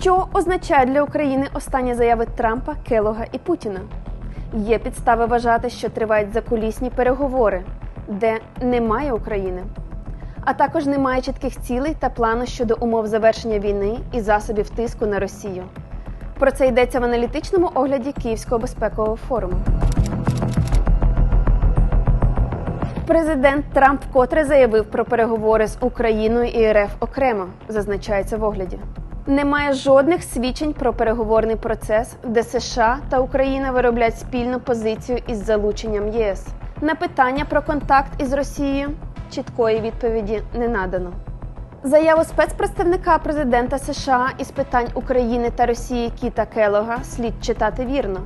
Що означає для України останні заяви Трампа, Келога і Путіна? Є підстави вважати, що тривають закулісні переговори, де немає України, а також немає чітких цілей та плану щодо умов завершення війни і засобів тиску на Росію. Про це йдеться в аналітичному огляді Київського безпекового форуму. Президент Трамп вкотре заявив про переговори з Україною і РФ окремо, зазначається в огляді. Немає жодних свідчень про переговорний процес, де США та Україна виробляють спільну позицію із залученням ЄС. На питання про контакт із Росією чіткої відповіді не надано. Заяву спецпредставника президента США із питань України та Росії Кіта Келога слід читати вірно.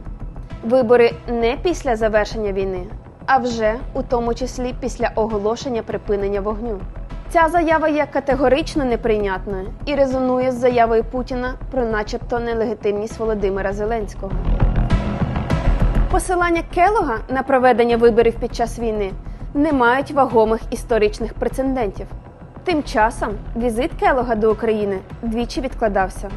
Вибори не після завершення війни, а вже у тому числі після оголошення припинення вогню. Ця заява є категорично неприйнятною і резонує з заявою Путіна про, начебто, нелегітимність Володимира Зеленського. Посилання Келога на проведення виборів під час війни не мають вагомих історичних прецедентів. Тим часом візит Келога до України двічі відкладався.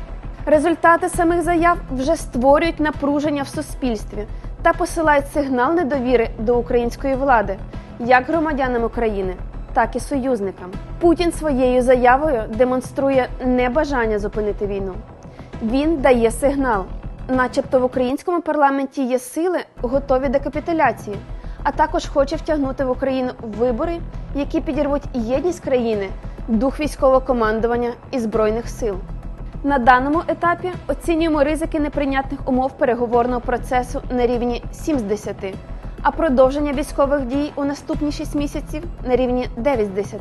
Результати самих заяв вже створюють напруження в суспільстві та посилають сигнал недовіри до української влади, як громадянам України, так і союзникам. Путін своєю заявою демонструє небажання зупинити війну. Він дає сигнал, начебто в українському парламенті є сили, готові до капітуляції, а також хоче втягнути в Україну вибори, які підірвуть єдність країни, дух військового командування і збройних сил. На даному етапі оцінюємо ризики неприйнятних умов переговорного процесу на рівні 7 з 10, а продовження військових дій у наступні 6 місяців на рівні 9 з 10,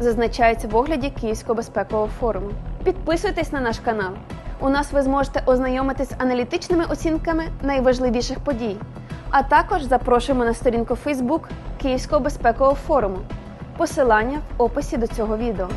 зазначається в огляді Київського безпекового форуму. Підписуйтесь на наш канал. У нас ви зможете ознайомитись з аналітичними оцінками найважливіших подій, а також запрошуємо на сторінку Facebook Київського безпекового форуму. Посилання в описі до цього відео.